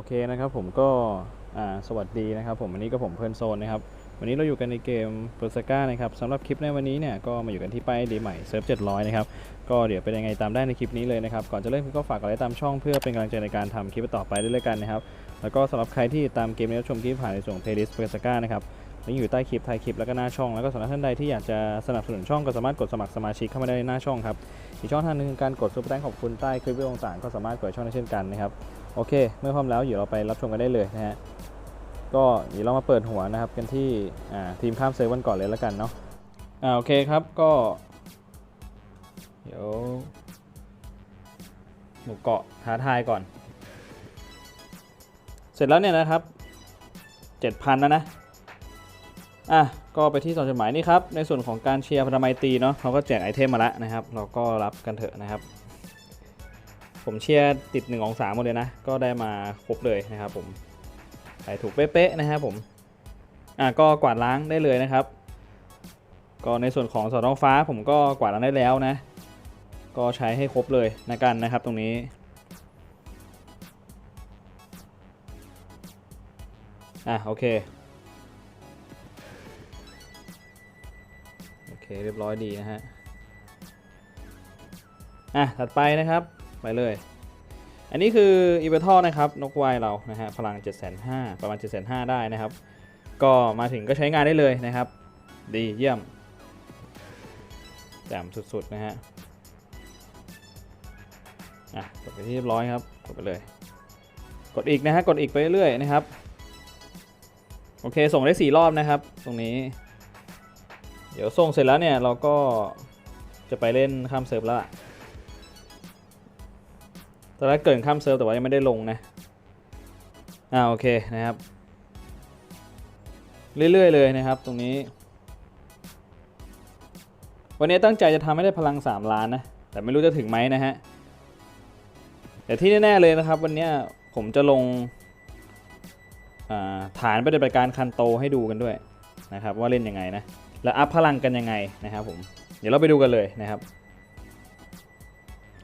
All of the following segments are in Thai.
อเคนะครับผมก็สวัสดีนะครับผมวันนี้ก็ผมเพื่อนโซนนะครับวันนี้เราอยู่กันในเกมเปอร์ซก้านะครับสำหรับคลิปในวันนี้เนี่ยก็มาอยู่กันที่ป้ายดีใหม่เซิร์ฟ700นะครับก็เดี๋ยวเป็นยังไงตามได้ในคลิปนี้เลยนะครับก่อนจะเริ่มก็ฝากกดไลค์ตามช่องเพื่อเป็นกำลังใจในการทำคลิปต่อไปด้วยกันนะครับแล้วก็สำหรับใครที่ตามเกมนี้ชมคลิปผ่านในส่วนเพลย์ลิสต์เปอร์ซก้านะครับ ลิงก์อยู่ใต้คลิปท้ายคลิปแล้วก็หน้าช่อง แล้วก็สำหรับท่านใดที่อยากจะสนับสนุนช่องก็สามารถกดสมัครสมาชิกเข้ามาได้ในหน้าช่องครับอีกช่องทางหนึงคือการกดซุปเปอร์แตงขอบคุณใต้คลิปวิดีโอต่างก็สามารถกดช่องได้เช่นกันนะครับโอเค เมื่อพร้อมแล้วเดี๋ยวเราไปรับชมกันได้เลยนะฮะก็เดี๋ยวเรามาเปิดหัวนะครับกันที่ทีมข้ามเซเว่นก่อนเลยแล้วกันเนาะอ่าโอเคครับก็เดี๋ยวหมู่เกาะท้าทายก่อน เสร็จแล้วเนี่ยนะครับ 7,000 แล้วนะ อะก็ไปที่สองจดหมายนี่ครับ ในส่วนของการเชียร์พันธไมตรีเนาะเขาก็แจกไอเทมมาแล้วนะครับ เราก็รับกันเถอะนะครับ ผมเชียร์ติด1องศาหมดเลยนะ ก็ได้มาครบเลยนะครับผมใส่ถูกเป๊ะๆนะครับผมอะก็กวาดล้างได้เลยนะครับ ก็ในส่วนของสอดท้องฟ้าผมก็กวาดล้างได้แล้วนะ ก็ใช้ให้ครบเลยนะกันนะครับตรงนี้อะโอเค เคเรียบร้อยดีนะฮะ อะ ถัดไปนะครับ ไปเลย อันนี้คืออีเวทอนะครับ นกวายเรานะฮะ พลัง 7 5 0 0 0ประมาณ 7 5 0 0 0 ได้นะครับ ก็มาถึงก็ใช้งานได้เลยนะครับ ดีเยี่ยมแจ่มสุด ๆ นะฮะ อะ กดไปที่เรียบร้อยครับ กดไปเลย กดอีกนะฮะ กดอีกไปเรื่อยๆนะครับ โอเค ส่งได้ 4 รอบนะครับ ตรงนี้ ดี๋ยวส่งเสร็จแล้วเนี่ยเราก็จะไปเล่นข้ามเซิร์ฟแล้วตอนแรกเกินข้ามเซิร์ฟแต่ว่ายังไม่ได้ลงนะ อ่าโอเคนะครับ เรื่อยๆเลยนะครับตรงนี้ วันนี้ตั้งใจจะทำให้ได้พลัง 3 ล้านนะ แต่ไม่รู้จะถึงไหมนะฮะ แต่ที่แน่ๆเลยนะครับ วันนี้ผมจะลงฐานปฏิบัติการคันโตให้ดูกันด้วยนะครับ ว่าเล่นยังไงนะ และอัพพลังกันยังไงนะครับผม เดี๋ยวเราไปดูกันเลยนะครับ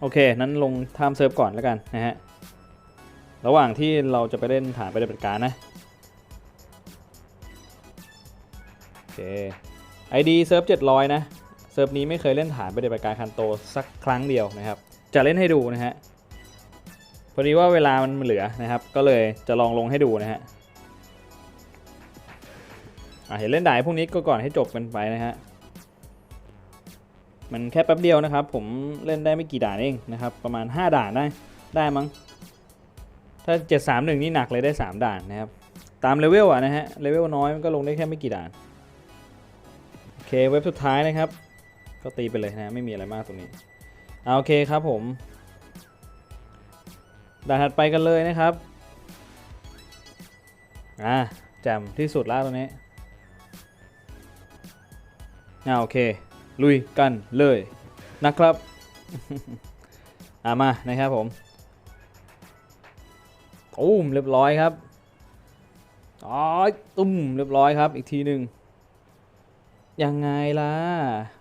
โอเค นั้นลงไทม์เซิร์ฟก่อนแล้วกันนะฮะ ระหว่างที่เราจะไปเล่นฐานไปฏิบัติการนะ โอเค ID เซิร์ฟ700 นะ เซิร์ฟนี้ไม่เคยเล่นฐานปฏิบัติการคันโตสักครั้งเดียวนะครับ จะเล่นให้ดูนะฮะ พอดีว่าเวลามันเหลือนะครับ ก็เลยจะลองลงให้ดูนะฮะ อะเห็นเล่นด่ายพวกนี้ก็ก่อนให้จบกันไปนะฮะ มันแค่แป๊บเดียวนะครับ ผมเล่นได้ไม่กี่ด่านเองนะครับ ประมาณ 5 ด่านได้ได้มั้ง ถ้า 731 นี่หนักเลยได้ 3 ด่านนะครับ ตามเลเวลอะนะฮะ เลเวลน้อยมันก็ลงได้แค่ไม่กี่ด่าน โอเคเว็บสุดท้ายนะครับ ก็ตีไปเลยนะ ไม่มีอะไรมากตรงนี้เอาโอเคครับผม ด่านถัดไปกันเลยนะครับ อ่าแจ่มที่สุดแล้วตรงนี้ อ่าโอเค ลุยกันเลยนะครับ อ่ามานะครับผมตุ้มเรียบร้อยครับอ๋อตุ้มเรียบร้อยครับ อีกทีหนึ่งยังไงล่ะ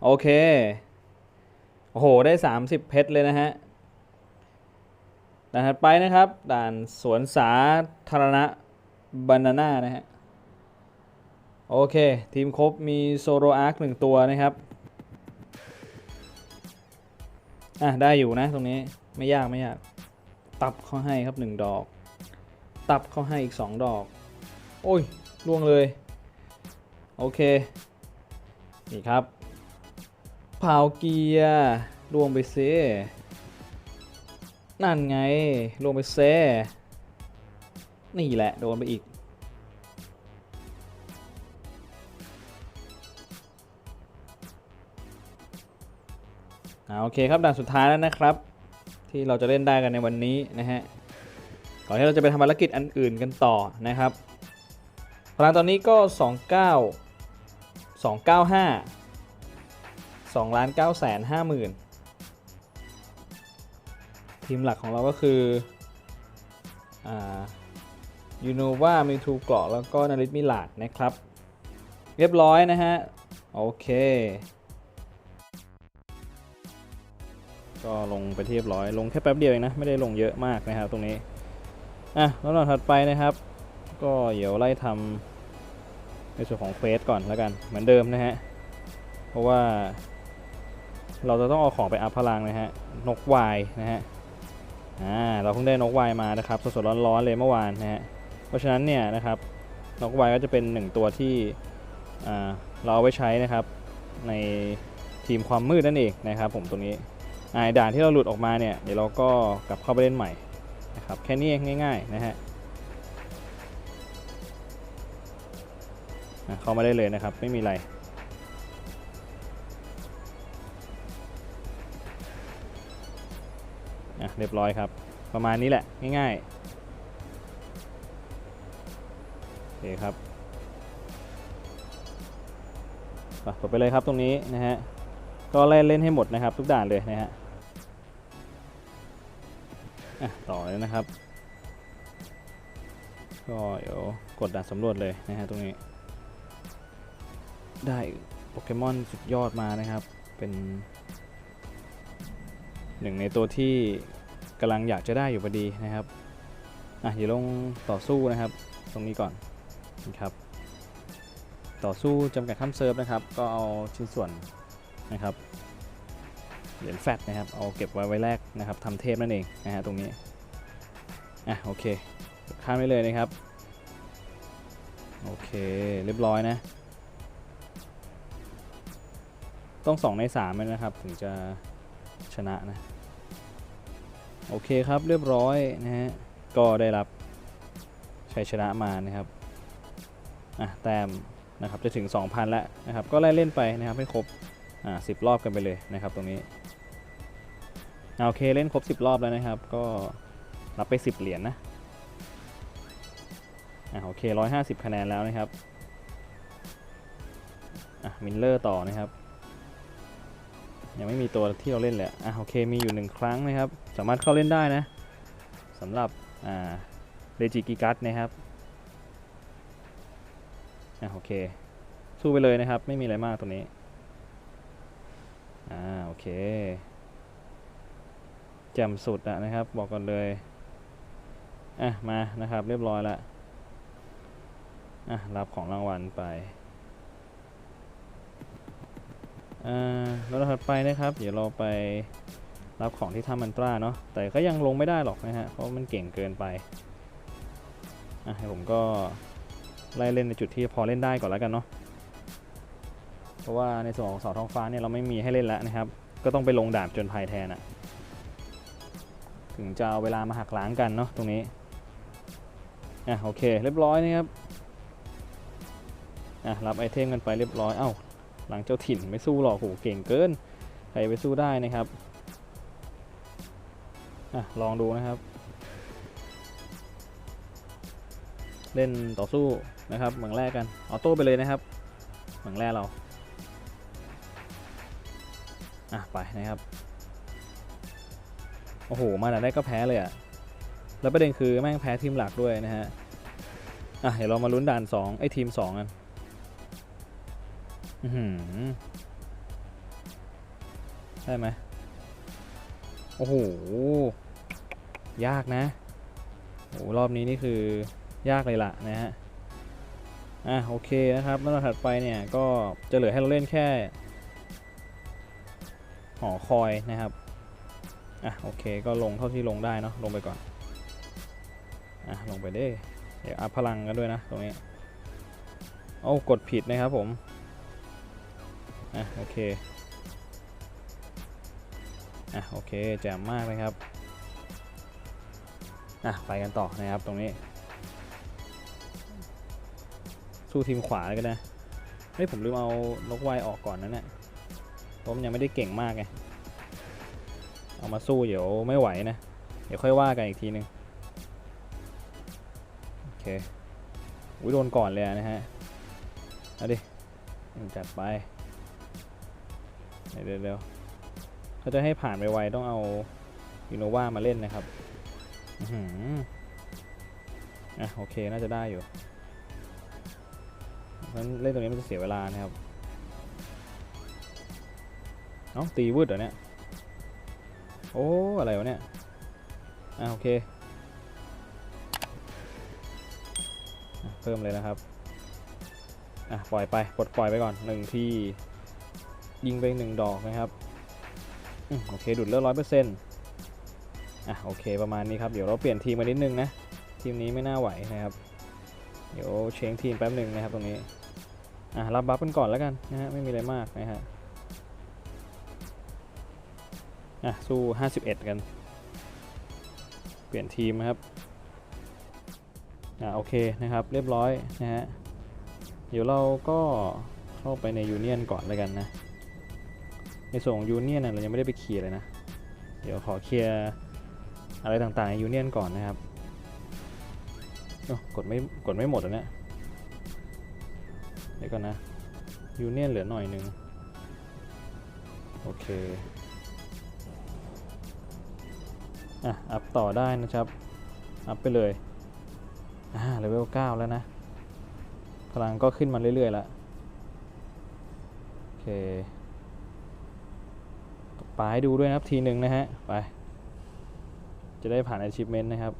โอเค โอ้โห ได้ 30 เพชรเลยนะฮะด่านถัดไปนะครับ ด่านสวนสาธารณะบานาน่านะฮะ โอเค ทีมครบมีโซโรอาร์คหนึ่งตัวนะครับ อะ ได้อยู่นะตรงนี้ไม่ยากไม่ยาก ตับเขาให้ครับหนึ่งดอก ตับเขาให้อีกสองดอก โอ้ยล่วงเลย โอเค นี่ครับเผาเกียร์ล่วงไปเซนั่นไงล่วงไปเซนี่แหละ โดนไปอีกาโอเคครับด่านสุดท้ายแล้วนะครับ ที่เราจะเล่นได้กันในวันนี้นะฮะก่อนที่เราจะไปทำภารกิจอันอื่นกันต่อนะครับพลังตอนนี้ก็ 29 295 2ล้าน9แสน5หมื่นทีมหลักของเราก็คือยูโนวามีทูเกราะแล้วก็นาริตมิลาดนะครับ เรียบร้อยนะฮะ โอเค ก็ลงไปเรียบร้อยลงแค่แป๊บเดียวเองนะไม่ได้ลงเยอะมากนะครับ ตรงนี้อะแล้วเราถัดไปนะครับ ก็เดี๋ยวไล่ทำในส่วนของเฟสก่อนแล้วกันเหมือนเดิมนะฮะเพราะว่า เราจะต้องเอาของไปอัพพลังนะฮะนกวายนะฮะอ่าเราเพิ่งได้นกวายมานะครับสดๆร้อนๆเลยเมื่อวานนะฮะเพราะฉะนั้นเนี่ยนะครับนกวายก็จะเป็นหนึ่งตัวที่อ่าเราเอาไว้ใช้นะครับในทีมความมืดนั่นเองนะครับผมตรงนี้ ด่านที่เราหลุดออกมาเนี่ยเดี๋ยวเราก็กลับเข้าไปเล่นใหม่นะครับแค่นี้เองง่าย ๆ นะฮะเข้ามาได้เลยนะครับ ไม่มีอะไรอะเรียบร้อยครับ ประมาณนี้แหละ ง่ายๆโอเคครับอะกดไปเลยครับตรงนี้นะฮะ ก็เล่นเล่นให้หมดนะครับ ทุกด่านเลยนะฮะ อะต่อเลยนะครับ ก็เดี๋ยวกดด่านสำรวจเลยนะฮะตรงนี้ ได้โปเกมอนสุดยอดมานะครับ เป็นหนึ่งในตัวที่กำลังอยากจะได้อยู่พอดีนะครับอะเดี๋ยวลงต่อสู้นะครับ ตรงนี้ก่อนนะครับ ต่อสู้จำกัดข้ามเซิร์ฟนะครับ ก็เอาชิ้นส่วนนะครับ เหรียญแฟตนะครับ เอาเก็บไว้ไว้แรกนะครับทำเทพนั่นเองนะฮะตรงนี้ อะโอเค ข้ามไปเลยนะครับ โอเคเรียบร้อยนะ ต้อง 2 ใน3เลยนะครับ ถึงจะชนะนะ โอเคครับเรียบร้อยนะฮะ ก็ได้รับชัยชนะมานะครับ อะแต้มนะครับจะถึง 2,000 แล้วนะครับ ก็ไล่เล่นไปนะครับให้ครบ อ่าสิรอบกันไปเลยนะครับตรงนี้ โอเคเล่นครบ 10 รอบแล้วนะครับ ก็รับไป 10 เหรียญนะอ่าโอเค 150 คะแนนแล้วนะครับอะมิลเลอร์ต่อนะครับ ยังไม่มีตัวที่เราเล่นเลยอะโอเคมีอยู่หนึ่งครั้งนะครับ สามารถเข้าเล่นได้นะสำหรับอ่าเรจิกิกัสนะครับอะโอเค สู้ไปเลยนะครับ ไม่มีอะไรมากตรงนี้อ่าโอเค แจ่มสุดอะนะครับ บอกกันเลยอะมานะครับ เรียบร้อยละอะรับของรางวัลไปอ่าแล้วถัดไปนะครับ เดี๋ยวเราไปรับของที่ถ้ำมันตราเนาะแต่ก็ยังลงไม่ได้หรอกนะฮะเพราะมันเก่งเกินไปอะให้ผมก็ไล่เล่นในจุดที่พอเล่นได้ก่อนแล้วกันเนาะเพราะว่าในส่วนของเสาท้องฟ้าเนี่ยเราไม่มีให้เล่นแล้วนะครับ ก็ต้องไปลงดาบจนภัยแทนอะ ถึงจะเอาเวลามาหักล้างกันเนาะตรงนี้อะโอเคเรียบร้อยนะครับอะรับไอเทมกันไปเรียบร้อย เอ้าหลังเจ้าถิ่นไม่สู้หรอกโหเก่งเกิน ใครไปสู้ได้นะครับอะลองดูนะครับ เล่นต่อสู้นะครับเหมืองแรกกันออโต้ไปเลยนะครับเหมืองแรกเราอะไปนะครับ โอ้โห มาแต่ได้ก็แพ้เลยอะแล้วประเด็นคือแม่งแพ้ทีมหลักด้วยนะฮะ อะเดี๋ยวเรามาลุ้นด่าน2ไอ้ทีม2กันอือหือได้ไหมโอ้โห ยากนะโอ้รอบนี้นี่คือยากเลยล่ะนะฮะ อะโอเคนะครับแล้วถัดไปเนี่ยก็จะเหลือให้เราเล่นแค่ หอคอยนะครับ อะโอเคก็ลงเท่าที่ลงได้เนาะลงไปก่อนอะลงไปได้เดี๋ยวอัพพลังกันด้วยนะตรงนี้โอ้กดผิดนะครับผมอะโอเคอะโอเคแจ่มมากเลยครับอะไปกันต่อนะครับตรงนี้ สู้ทีมขวาเลยก็ได้เฮ้ยผมลืมเอานกไวออกก่อนนะเนี่ยเพราะมันยังไม่ได้เก่งมากไง เอามาสู้เดี๋ยวไม่ไหวนะ เดี๋ยวค่อยว่ากันอีกทีนึง โอเคอุ้ยโดนก่อนเลยนะฮะ เอาดิจัดไปเดี๋ยวเร็วๆถ้าจะให้ผ่านไปไวต้องเอายูโนวามาเล่นนะครับอืออะโอเคน่าจะได้อยู่เพราะเล่นตรงนี้มันจะเสียเวลานะครับ เอ้าตีวืดเหรอเนี่ย โอ้ อะไรวะเนี่ย อะโอเค เพิ่มเลยนะครับ อะปล่อยไปกดปล่อยไปก่อนหนึ่งทียิงไปหนึ่งดอกนะครับอืมโอเคดูดเลือดร้อยเปอร์เซ็นต์อะโอเคประมาณนี้ครับ เดี๋ยวเราเปลี่ยนทีมมานิดนึงนะ ทีมนี้ไม่น่าไหวนะครับ เดี๋ยวเชงทีมแป๊บหนึ่งนะครับตรงนี้ อะรับบัฟกันก่อนแล้วกันนะฮะไม่มีอะไรมากนะฮะ อะ สู้ 51 กัน เปลี่ยนทีมครับ อะโอเคนะครับ เรียบร้อยนะฮะ เดี๋ยวเราก็เข้าไปในยูเนียนก่อนแล้วกันนะ ในส่วนของยูเนียนเรายังไม่ได้ไปเคลียร์เลยนะ เดี๋ยวขอเคลียร์อะไรต่างๆในยูเนียนก่อนนะครับกดไม่กดไม่หมดอะเนี่ยเดี๋ยวก่อนนะยูเนียนเหลือหน่อยหนึงโอเค อะอัพต่อได้นะครับ อัพไปเลยอ่าเลเวล9แล้วนะ พลังก็ขึ้นมาเรื่อยๆล้วโอเคปาให้ดูด้วยนะครับทีหนึ่งนะฮะ ไป จะได้ผ่าน achievement นะครับ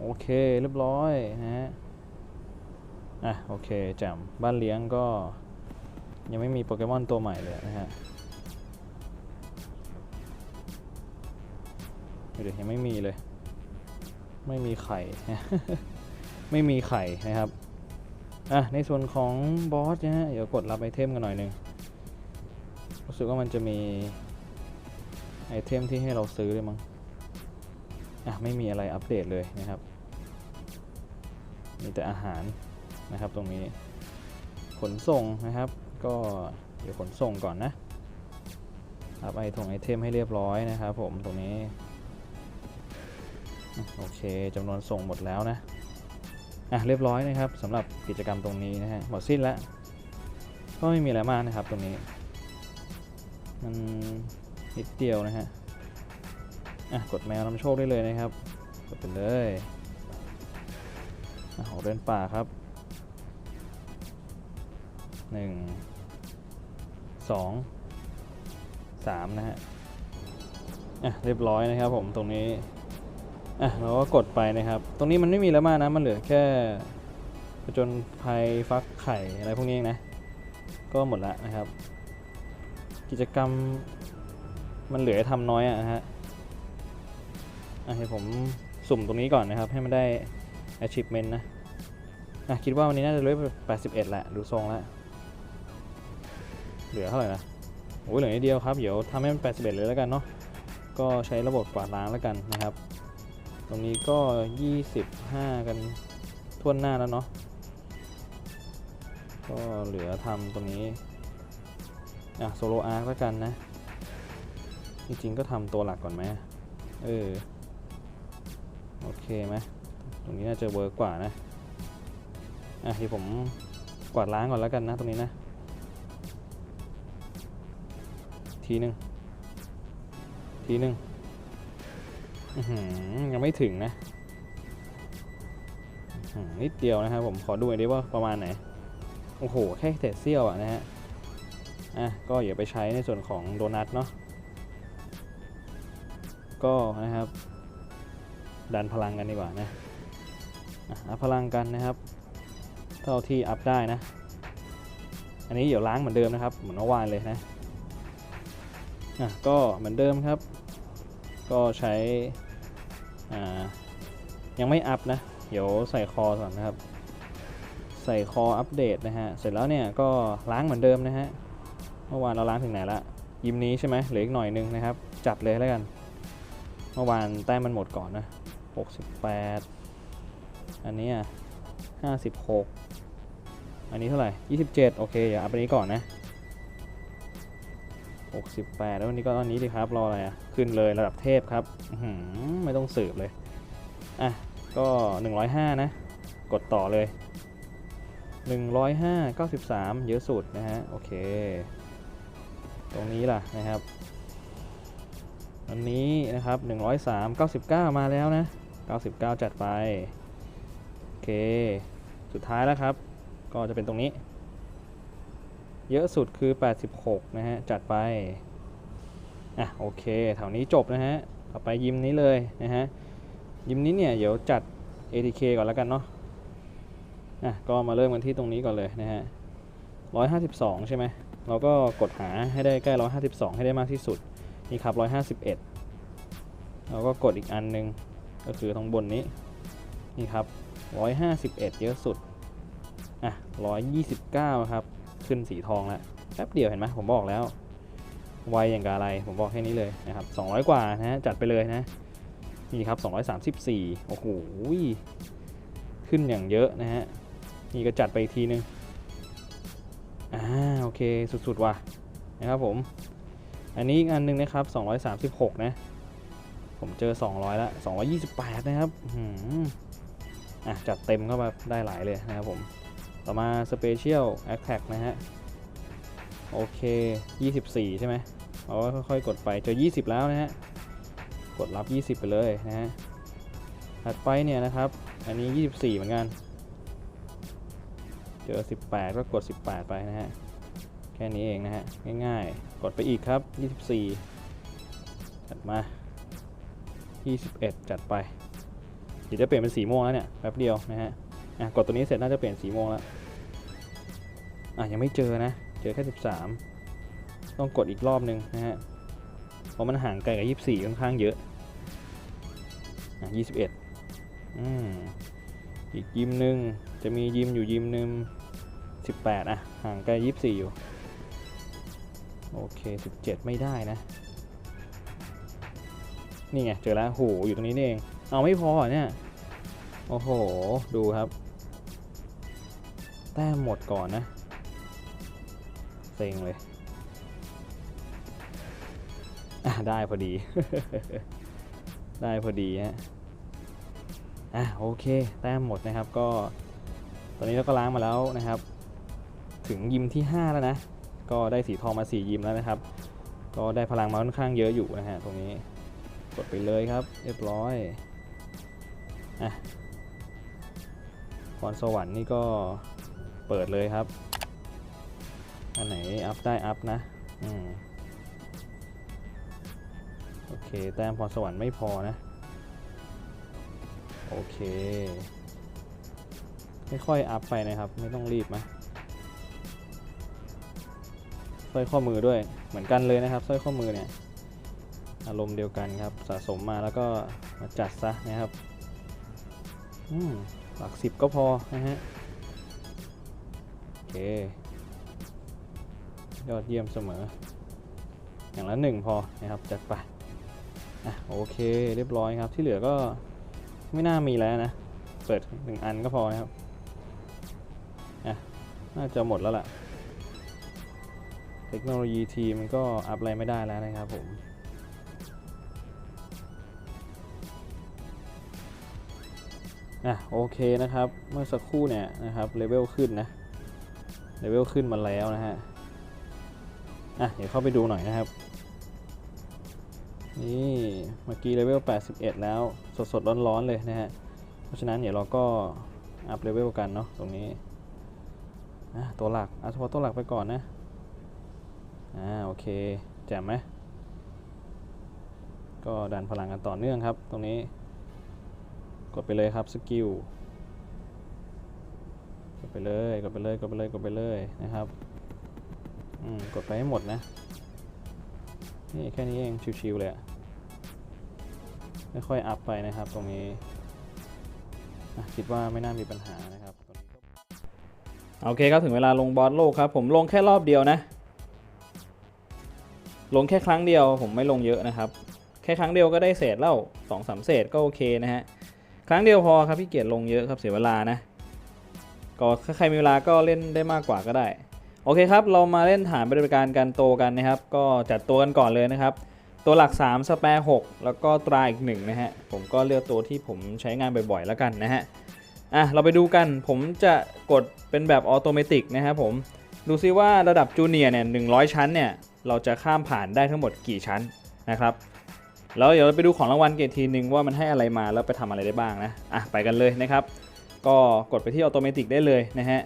โอเคเรียบร้อยนะฮะ อะ โอเคแจ่มบ้านเลี้ยงก็ยังไม่มีโปเกมอนตัวใหม่เลยนะฮะ เดี๋ยวยังไม่มีเลย ไม่มีไข่ ไม่มีไข่นะครับ อะ ในส่วนของบอสนะฮะ เดี๋ยวกดรับไอเทมกันหน่อยนึง รู้สึกว่ามันจะมีไอเทมที่ให้เราซื้อเลยมั้ง อะ ไม่มีอะไรอัปเดตเลยนะครับ มีแต่อาหารนะครับตรงนี้ ขนส่งนะครับ ก็เดี๋ยวขนส่งก่อนนะอัพไอทงไอเทมให้เรียบร้อยนะครับผมตรงนี้ โอเคจำนวนส่งหมดแล้วนะอะเรียบร้อยนะครับสำหรับกิจกรรมตรงนี้นะฮะหมดสิ้นแล้วก็ไม่มีอะไรมากนะครับตรงนี้มันนิดเดียวนะฮะอะกดแมวนำโชคได้เลยนะครับกดไปเลยอะออกเดินป่าครับหนึ่งสองสามนะฮะอะเรียบร้อยนะครับผมตรงนี้ อะเราก็กดไปนะครับ ตรงนี้มันไม่มีแล้วมานะ มันเหลือแค่ผจญภัยฟักไข่อะไรพวกนี้นะ ก็หมดละนะครับ กิจกรรมมันเหลือทำน้อยอะนะฮะอะให้ผมสุ่มตรงนี้ก่อนนะครับ ให้มันได้ achievement นะอะคิดว่าวันนี้น่าจะเลเวล81แหละ ดูทรงแล้วเหลือเท่าไหร่นะโอ้ยเหลือนิดเดียวครับ เดี๋ยวทำให้มัน 81 เลยแล้วกันเนาะ ก็ใช้ระบบกวาดล้างแล้วกันนะครับ ตรงนี้ก็ 25 กันทั่วหน้าแล้วเนาะก็เหลือทำตรงนี้อะโซโลอาร์แล้วกันนะ จริงๆก็ทำตัวหลักก่อนไหมเออ โอเคไหมตรงนี้น่าจะเวิร์กกว่านะ อะที่ผมกวาดล้างก่อนแล้วกันนะ ตรงนี้นะ ทีหนึ่งทีหนึ่ง ยังไม่ถึงนะนิดเดียวนะครับผมขอดูหน่อยดิว่าประมาณไหน โอ้โห แค่เศษเสี้ยวอะนะฮะ อะ ก็อย่าไปใช้ในส่วนของโดนัทเนาะ ก็นะครับ ดันพลังกันดีกว่านะอะอัพพลังกันนะครับ เท่าที่อัพได้นะ อันนี้เดี๋ยวล้างเหมือนเดิมนะครับ เหมือนเมื่อวานเลยนะ อะ ก็เหมือนเดิมครับ ก็ใช้ยังไม่อัพนะ เดี๋ยวใส่คอก่อนนะครับ ใส่คออัปเดตนะฮะ เสร็จแล้วเนี่ยก็ล้างเหมือนเดิมนะฮะ เมื่อวานเราล้างถึงไหนละ ยิมนี้ใช่ไหมเหลืออีกหน่อยนึงนะครับ จัดเลยแล้วกัน เมื่อวานแต้มมันหมดก่อนนะ 68 อันนี้อะ56 อันนี้เท่าไหร่ 27 โอเค อย่าอัพอันนี้ก่อนนะ 68 แล้ววันนี้ก็อันนี้ดิครับ รออะไรอะ ขึ้นเลยระดับเทพครับไม่ต้องสืบเลย อะ ก็ 105 นะ กดต่อเลย 105 93 เยอะสุดนะฮะ โอเค ตรงนี้ล่ะนะครับ อันนี้นะครับ 103 99 มาแล้วนะ 99 จัดไป โอเค สุดท้ายแล้วครับ ก็จะเป็นตรงนี้ เยอะสุดคือ 86 นะฮะ จัดไป อะ โอเคแถวนี้จบนะฮะ ต่อไปยิมนี้เลยนะฮะ ยิมนี้เนี่ย เดี๋ยวจัด ATK ก่อนแล้วกันเนาะ อะ ก็มาเริ่มกันที่ตรงนี้ก่อนเลยนะฮะร้อยห้าสิบสองใช่ไหม เราก็กดหาให้ได้ใกล้ร้อยห้าสิบสองให้ได้มากที่สุด นี่ครับร้อยห้าสิบเอ็ดเราก็กดอีกอันหนึง ก็คือตรงบนนี้ นี่ครับร้อยห้าสิบเอ็ดเยอะสุด อะร้อยยี่สิบเก้าครับ ขึ้นสีทองแล้วแป๊บเดียวเห็นไหมผมบอกแล้วไวอย่างกับอะไรผมบอกแค่นี้เลยนะครับ200 กว่านะฮะจัดไปเลยนะนี่ครับ 234 โอ้โหขึ้นอย่างเยอะนะฮะนี่ก็จัดไปอีกทีนึงอ่าโอเคสุดๆว่ะนะครับผม อันนี้อีกอันหนึงนะครับ 236 นะ ผมเจอ 200ล้ว228 นะครับอะจัดเต็มเข้ามาได้หลายเลยนะครับผม ต่อมา Special Attack นะฮะ โอเค 24 ใช่ไหมเราค่อยๆ กดไปเจอ 20 แล้วนะฮะ กดรับ 20 ไปเลยนะฮะ ถัดไปเนี่ยนะครับ อันนี้ 24 เหมือนกัน เจอ 18 ก็กด 18 ไปนะฮะ แค่นี้เองนะฮะ ง่ายๆ กดไปอีกครับ 24จัดมา 21 จัดไปเดี๋ยวจะเปลี่ยนเป็นสีม่วงแล้วเนี่ย แป๊บเดียวนะฮะ อะกดตัวนี้เสร็จน่าจะเปลี่ยนสีม่วงแล้วอะยังไม่เจอนะ เจอแค่ 13 ต้องกดอีกรอบหนึ่งนะฮะ เพราะมันห่างไกลกับ 24 ค่อนข้างเยอะอะ21 อืม อีกยิมหนึ่งจะมียิมอยู่ยิมหนึ่ง18 อะ ห่างไกล 24 อยู่ โอเค 17 ไม่ได้นะ นี่ไง เจอแล้วโหอยู่ตรงนี้นี่เอง เอาไม่พอเนี่ย โอ้โห ดูครับ แต้มหมดก่อนนะเซ็งเลย อะ ได้พอดี ได้พอดีฮะ อะ โอเค แต้มหมดนะครับก็ ตอนนี้เราก็ล้างมาแล้วนะครับ ถึงยิมที่ 5 แล้วนะ ก็ได้สีทองมา 4 ยิมแล้วนะครับ ก็ได้พลังมาค่อนข้างเยอะอยู่นะฮะตรงนี้ กดไปเลยครับ เรียบร้อย อะพรสวรรค์นี่ก็ เปิดเลยครับ อันไหนอัพได้อัพนะอืมโอเค แต้มพรสวรรค์ไม่พอนะ โอเค ค่อยๆอัพไปนะครับ ไม่ต้องรีบนะสร้อยข้อมือด้วยเหมือนกันเลยนะครับสร้อยข้อมือเนี่ยอารมณ์เดียวกันครับสะสมมาแล้วก็มาจัดซะนะครับอืมหลักสิบก็พอนะฮะ เค ยอดเยี่ยมเสมอ อย่างละหนึ่งพอนะครับจัดไปอะโอเคเรียบร้อยครับที่เหลือก็ไม่น่ามีแล้วนะ เปิดหนึ่งอันก็พอนะครับอะน่าจะหมดแล้วล่ะ เทคโนโลยีทีมก็อัพอะไรไม่ได้แล้วนะครับผมอะโอเคนะครับ เมื่อสักครู่เนี่ยนะครับเลเวลขึ้นนะ เลเวลขึ้นมาแล้วนะฮะ อะ เดี๋ยวเข้าไปดูหน่อยนะครับ นี่เมื่อกี้เลเวล 81 แล้ว สดสดๆร้อนๆ เลยนะฮะ เพราะฉะนั้นเดี๋ยวเราก็อัพเลเวลกันเนาะตรงนี้อะตัวหลักเอาเฉพาะตัวหลักไปก่อนนะ อ่า โอเคแจ่มไหมก็ดันพลังกันต่อเนื่องครับ ตรงนี้ กดไปเลยครับสกิล กดไปเลยกดไปเลยกดไปเลยกดไปเลยนะครับอืมกดไปให้หมดนะ นี่แค่นี้เองชิวๆเลยอะไม่ค่อยอัพไปนะครับตรงนี้คิดว่าไม่น่ามีปัญหานะครับโอเคครับถึงเวลาลงบอสโลกครับ ผมลงแค่รอบเดียวนะ ลงแค่ครั้งเดียวผมไม่ลงเยอะนะครับ แค่ครั้งเดียวก็ได้เศษแล้วสองสามเศษก็โอเคนะฮะ ครั้งเดียวพอครับพี่เกียรติลงเยอะครับเสียเวลานะ ก็ถ้าใครมีเวลาก็เล่นได้มากกว่าก็ได้ โอเคครับ เรามาเล่นฐานบริการการโตกันนะครับ ก็จัดตัวกันก่อนเลยนะครับ ตัวหลัก 3 สแปร์6แล้วก็ตราอีก1นะฮะ ผมก็เลือกตัวที่ผมใช้งานบ่อยๆแล้วกันนะฮะ อะ เราไปดูกัน ผมจะกดเป็นแบบออโตเมติกนะครับผม ดูซิว่าระดับจูเนียร์เนี่ย100ชั้นเนี่ย เราจะข้ามผ่านได้ทั้งหมดกี่ชั้นนะครับ แล้วเดี๋ยวเราไปดูของรางวัลเกรดทีนึงว่ามันให้อะไรมาแล้วไปทำอะไรได้บ้างนะ อะ ไปกันเลยนะครับ ก็กดไปที่ออโตเมติกได้เลยนะฮะ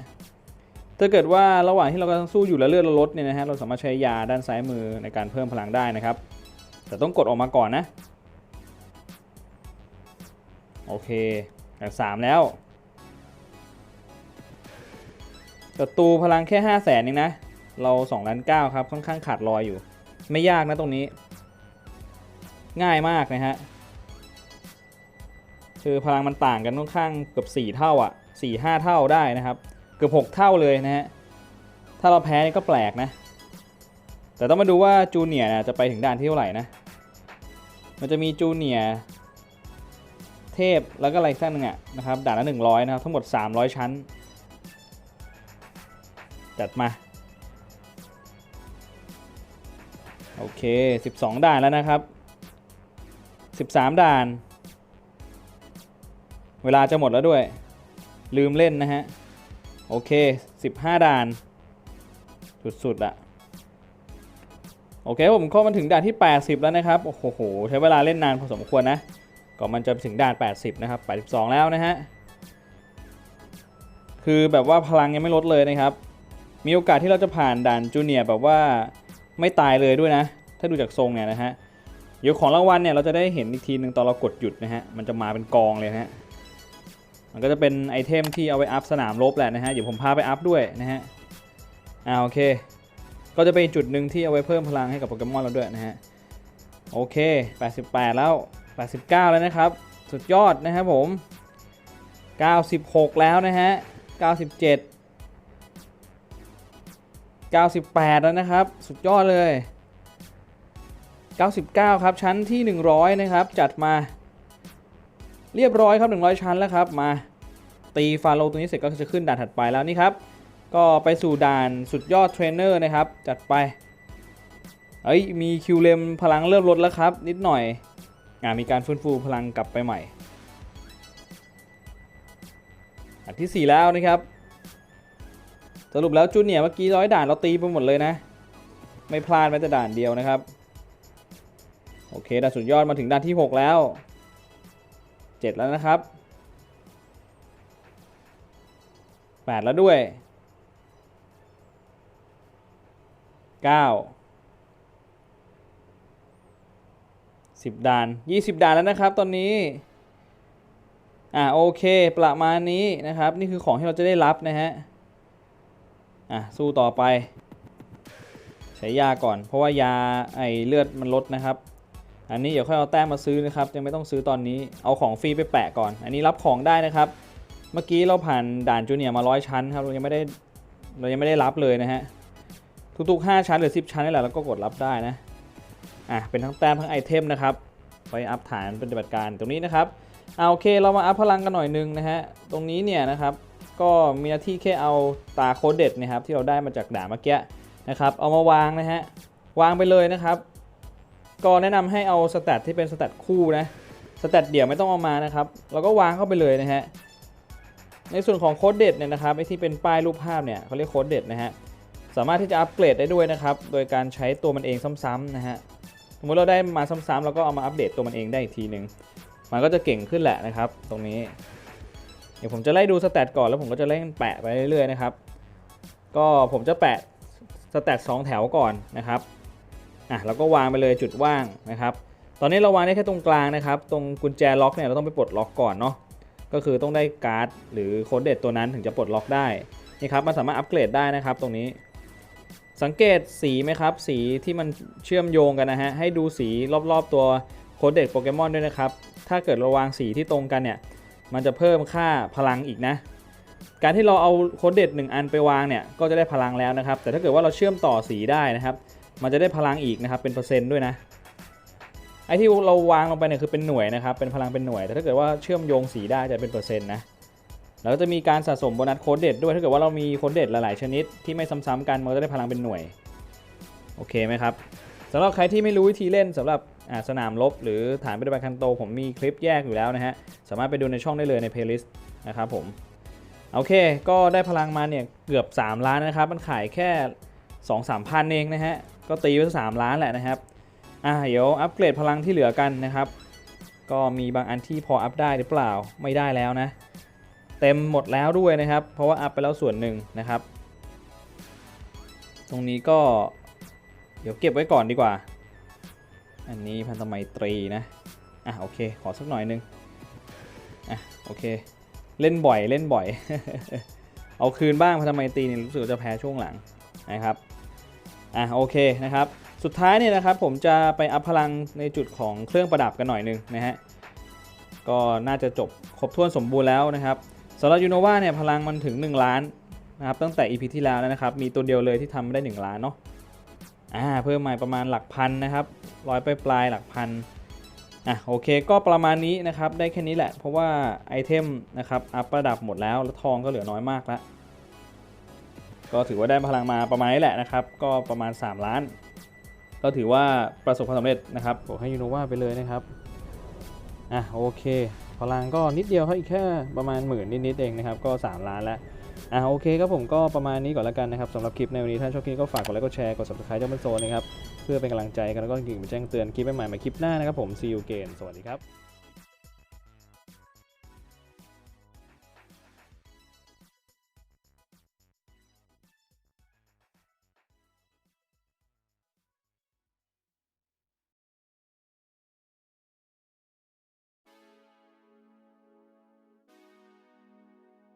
ถ้าเกิดว่าระหว่างที่เรากำลังสู้อยู่แล้วเลือดเราลดเนี่ยนะฮะเราสามารถใช้ยาด้านซ้ายมือในการเพิ่มพลังได้นะครับ แต่ต้องกดออกมาก่อนนะ โอเคจากสามแล้วศัตรูพลังแค่ห้าแสนเองนะ เราสองล้านเก้าครับค่อนข้างขาดลอยอยู่ ไม่ยากนะตรงนี้ ง่ายมากนะฮะ คือพลังมันต่างกันค่อนข้างเกือบสี่เท่าอะสี่ห้าเท่าได้นะครับ เกือบหกเท่าเลยนะฮะถ้าเราแพ้นี่ก็แปลกนะ แต่ต้องมาดูว่าจูเนียร์จะไปถึงด่านที่เท่าไหร่นะ มันจะมีจูเนียร์เทพแล้วก็อะไรสักหนึ่งอะนะครับด่านละ100 นะครับ ทั้งหมด 300 ชั้น จัดมา โอเค 12 ด่านแล้วนะครับ 13 ด่าน เวลาจะหมดแล้วด้วย ลืมเล่นนะฮะ โอเค 15 ด่าน สุดๆอะโอเคผมเข้ามาถึงด่านที่ 80 แล้วนะครับ โอ้โห ใช้เวลาเล่นนานพอสมควรนะก่อนมันจะถึงด่าน 80 นะครับ 82 แล้วนะฮะ คือแบบว่าพลังยังไม่ลดเลยนะครับ มีโอกาสที่เราจะผ่านด่านจูเนียร์แบบว่าไม่ตายเลยด้วยนะ ถ้าดูจากทรงเนี่ยนะฮะ เดี๋ยวของรางวัลเนี่ยเราจะได้เห็นอีกทีหนึ่งตอนเรากดหยุดนะฮะ มันจะมาเป็นกองเลยนะฮะ มันก็จะเป็นไอเทมที่เอาไว้อัพสนามรบแหละนะฮะเดี๋ยวผมพาไปอัพด้วยนะฮะอ่าโอเค ก็จะเป็นจุดหนึ่งที่เอาไว้เพิ่มพลังให้กับโปเกมอนเราด้วยนะฮะโอเค 88 แล้ว 89 แล้วนะครับ สุดยอดนะครับผม 96 แล้วนะฮะ 97 98 แล้วนะครับ สุดยอดเลย 99 ครับ ชั้นที่ 100 นะครับ จัดมา เรียบร้อยครับ 100 ชั้นแล้วครับมาตีฟาโลตัวนี้เสร็จก็จะขึ้นด่านถัดไปแล้วนี่ครับ ก็ไปสู่ด่านสุดยอดเทรนเนอร์นะครับ จัดไปเอ้ยมีคิวเลมพลังเริ่มลดแล้วครับ นิดหน่อยอ่ามีการฟื้นฟูพลังกลับไปใหม่อันที่ 4 แล้วนะครับ สรุปแล้วจูเนียเมื่อกี้ร้อยด่านเราตีไปหมดเลยนะ ไม่พลาดแม้แต่ด่านเดียวนะครับ โอเคด่านสุดยอดมาถึงด่านที่ 6 แล้ว 7 แล้วนะครับ 8 แล้วด้วย 9 10ด่าน 20 ด่านแล้วนะครับ ตอนนี้ อ่าโอเค ประมาณนี้นะครับ นี่คือของที่เราจะได้รับนะฮะ อะสู้ต่อไป ใช้ยาก่อน เพราะว่ายาไอเลือดมันลดนะครับ อันนี้เดี๋ยวค่อยเอาแต้มมาซื้อนะครับยังไม่ต้องซื้อตอนนี้เอาของฟรีไปแปะก่อน อันนี้รับของได้นะครับ เมื่อกี้เราผ่านด่านจูเนียร์มาร้อยชั้นครับเรายังไม่ได้เรายังไม่ได้รับเลยนะฮะทุกๆ 5 ชั้นหรือ 10 ชั้นนี่แหละเราก็กดรับได้นะอะเป็นทั้งแต้มทั้งไอเทมนะครับไปอัพฐานปฏิบัติการตรงนี้นะครับเอาโอเคเรามาอัพพลังกันหน่อยนึงนะฮะตรงนี้เนี่ยนะครับก็มีหน้าที่แค่เอาตาโคดเด็ดนะครับที่เราได้มาจากด่านเมื่อกี้นะครับเอามาวางนะฮะวางไปเลยนะครับ ก็แนะนำให้เอาสแตทที่เป็นสแตทคู่นะสแตทเดี่ยวไม่ต้องเอามานะครับเราก็วางเข้าไปเลยนะฮะในส่วนของโค้ดเด็ดเนี่ยนะครับไอที่เป็นป้ายรูปภาพเนี่ยเขาเรียกโค้ดเด็ดนะฮะสามารถที่จะอัปเกรดได้ด้วยนะครับโดยการใช้ตัวมันเองซ้ำๆนะฮะสมมติเราได้มาซ้ำๆเราก็เอามาอัปเดตตัวมันเองได้อีกทีหนึ่งมันก็จะเก่งขึ้นแหละนะครับ ตรงนี้ เดี๋ยวผมจะไล่ดูสแตทก่อนแล้วผมก็จะเล่นแปะไปเรื่อยๆนะครับ ก็ผมจะแปะสแตทสองแถวก่อนนะครับ อะแล้วก็วางไปเลยจุดว่างนะครับ ตอนนี้เราวางได้แค่ตรงกลางนะครับ ตรงกุญแจล็อกเนี่ยเราต้องไปปลดล็อกก่อนเนาะก็คือต้องได้การ์ดหรือโค้ดเด็ดตัวนั้นถึงจะปลดล็อกได้นี่ครับมันสามารถอัปเกรดได้นะครับ ตรงนี้ สังเกตสีไหมครับ สีที่มันเชื่อมโยงกันนะฮะให้ดูสีรอบๆตัวโค้ดเด็ดโปเกมอนด้วยนะครับถ้าเกิดเราวางสีที่ตรงกันเนี่ยมันจะเพิ่มค่าพลังอีกนะ การที่เราเอาโค้ดเด็ด1อันไปวางเนี่ยก็จะได้พลังแล้วนะครับ แต่ถ้าเกิดว่าเราเชื่อมต่อสีได้นะครับ มันจะได้พลังอีกนะครับเป็นเปอร์เซ็นต์ด้วยนะไอ้ที่เราวางลงไปเนี่ยคือเป็นหน่วยนะครับเป็นพลังเป็นหน่วย แต่ถ้าเกิดว่าเชื่อมโยงสีได้จะเป็นเปอร์เซ็นต์นะแล้วก็จะมีการสะสมโบนัสโค้ดเด็ดด้วยถ้าเกิดว่าเรามีโค้ดเด็ดหลายๆชนิดที่ไม่ซ้ำๆกันมันก็จะได้พลังเป็นหน่วยโอเคไหมครับสำหรับใครที่ไม่รู้วิธีเล่นสำหรับสนามรบหรือฐานปฏิบัติการโต ผมมีคลิปแยกอยู่แล้วนะฮะสามารถไปดูในช่องได้เลยในเพลย์ลิสต์นะครับผมโอเค ก็ได้พลังมาเนี่ยเกือบ 3 ล้านนะครับ มันขายแค่ 2 3 พันเองนะฮะ ก็ตีไปสามล้านแหละนะครับอ่าเดี๋ยวอัปเกรดพลังที่เหลือกันนะครับ ก็มีบางอันที่พออัพได้หรือเปล่าไม่ได้แล้วนะ เต็มหมดแล้วด้วยนะครับ เพราะว่าอัพไปแล้วส่วนหนึ่งนะครับ ตรงนี้ก็เดี๋ยวเก็บไว้ก่อนดีกว่า อันนี้พันธไมตรีนะอะโอเค ขอสักหน่อยหนึงอะโอเค เล่นบ่อยเล่นบ่อย เอาคืนบ้างพราะทำไมตีเนี่ยรู้สึกจะแพ้ช่วงหลังนะครับ อะโอเคนะครับสุดท้ายเนี่ยนะครับผมจะไปอัพพลังในจุดของเครื่องประดับกันหน่อยนึงนะฮะก็น่าจะจบครบถ้วนสมบูรณ์แล้วนะครับสำหรับยูโนวาเนี่ยพลังมันถึง 1 ล้านนะครับตั้งแต่ EP ที่แล้วนะครับมีตัวเดียวเลยที่ทำได้ 1 ล้านเนาะอ่าเพิ่มมาประมาณหลักพันนะครับร้อยไปปลายหลักพันอะโอเคก็ประมาณนี้นะครับได้แค่นี้แหละ เพราะว่าไอเทมนะครับอัพประดับหมดแล้วแล้วทองก็เหลือน้อยมากแล้ว ก็ถือว่าได้พลังมาประมาณนี้แหละนะครับ ก็ประมาณ 3 ล้าน ก็ถือว่าประสบความสำเร็จนะครับบอกให้ยูโนวาไปเลยนะครับ อะโอเค พลังก็นิดเดียวเขาอีกแค่ประมาณหมื่นนิดๆเองนะครับ ก็ 3 ล้านแล้วอะโอเคครับผมก็ประมาณนี้ก่อนแล้วกันนะครับสำหรับคลิปในวันนี้ถ้าชอบคลิปก็ฝากกดไลค์กดแชร์กด subscribe เจ้าเป็นโซนนะครับ เพื่อเป็นกำลังใจกันแล้วก็กิ่งไปแจ้งเตือนคลิปใหม่ๆมาคลิปหน้านะครับผม see you again สวัสดีครับ